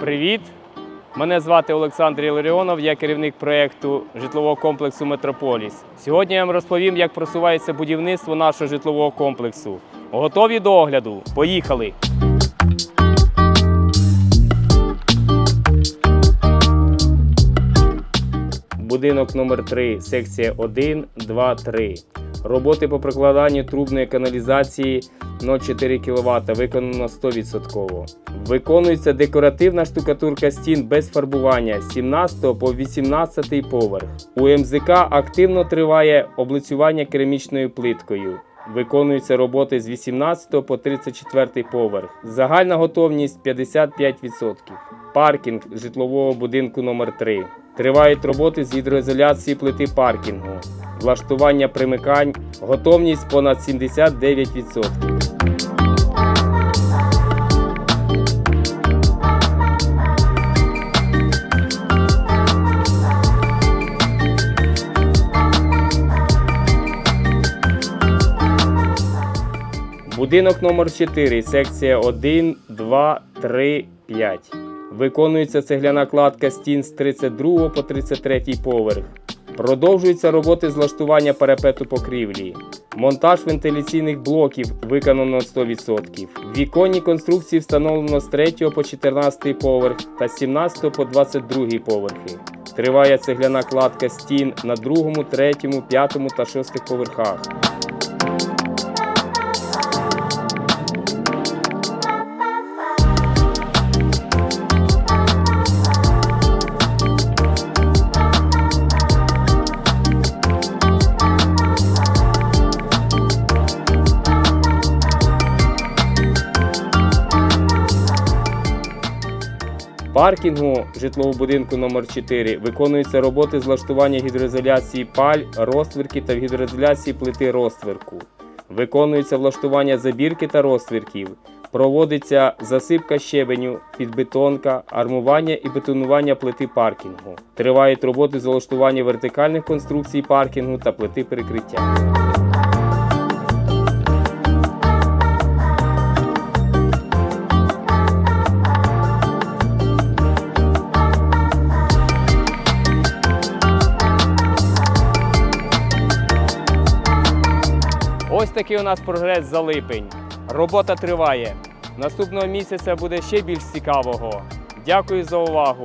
Привіт! Мене звати Олександр Іларіонов, я керівник проєкту житлового комплексу Метрополіс. Сьогодні я вам розповім, як просувається будівництво нашого житлового комплексу. Готові до огляду? Поїхали! Будинок номер 3 секція 1, 2, 3. Роботи по прокладанню трубної каналізації 0,4 кВт виконано 100%. Виконується декоративна штукатурка стін без фарбування з 17 по 18 поверх. У МЗК активно триває облицювання керамічною плиткою. Виконуються роботи з 18 по 34 поверх. Загальна готовність 55%. Паркінг житлового будинку номер 3 Тривають роботи з гідроізоляції плити паркінгу. Влаштування примикань, готовність понад 79%. Будинок номер 4 секція 1, 2, 3, 5. Виконується цегляна кладка стін з 32 по 33 поверх. Продовжуються роботи з влаштування парапету покрівлі. Монтаж вентиляційних блоків виконано 100%. Віконні конструкції встановлено з 3 по 14 поверх та з 17 по 22 поверхи. Триває цегляна кладка стін на 2, 3, 5 та 6 поверхах. Паркінгу житлового будинку номер 4 виконуються роботи з влаштування гідроізоляції паль, розтвірки та гідроізоляції плити розтвірку. Виконується влаштування забірки та розтвірків. Проводиться засипка щебеню, підбетонка, армування і бетонування плити паркінгу. Тривають роботи з влаштування вертикальних конструкцій паркінгу та плити перекриття. Ось такий у нас прогрес за липень. Робота триває. Наступного місяця буде ще більш цікавого. Дякую за увагу.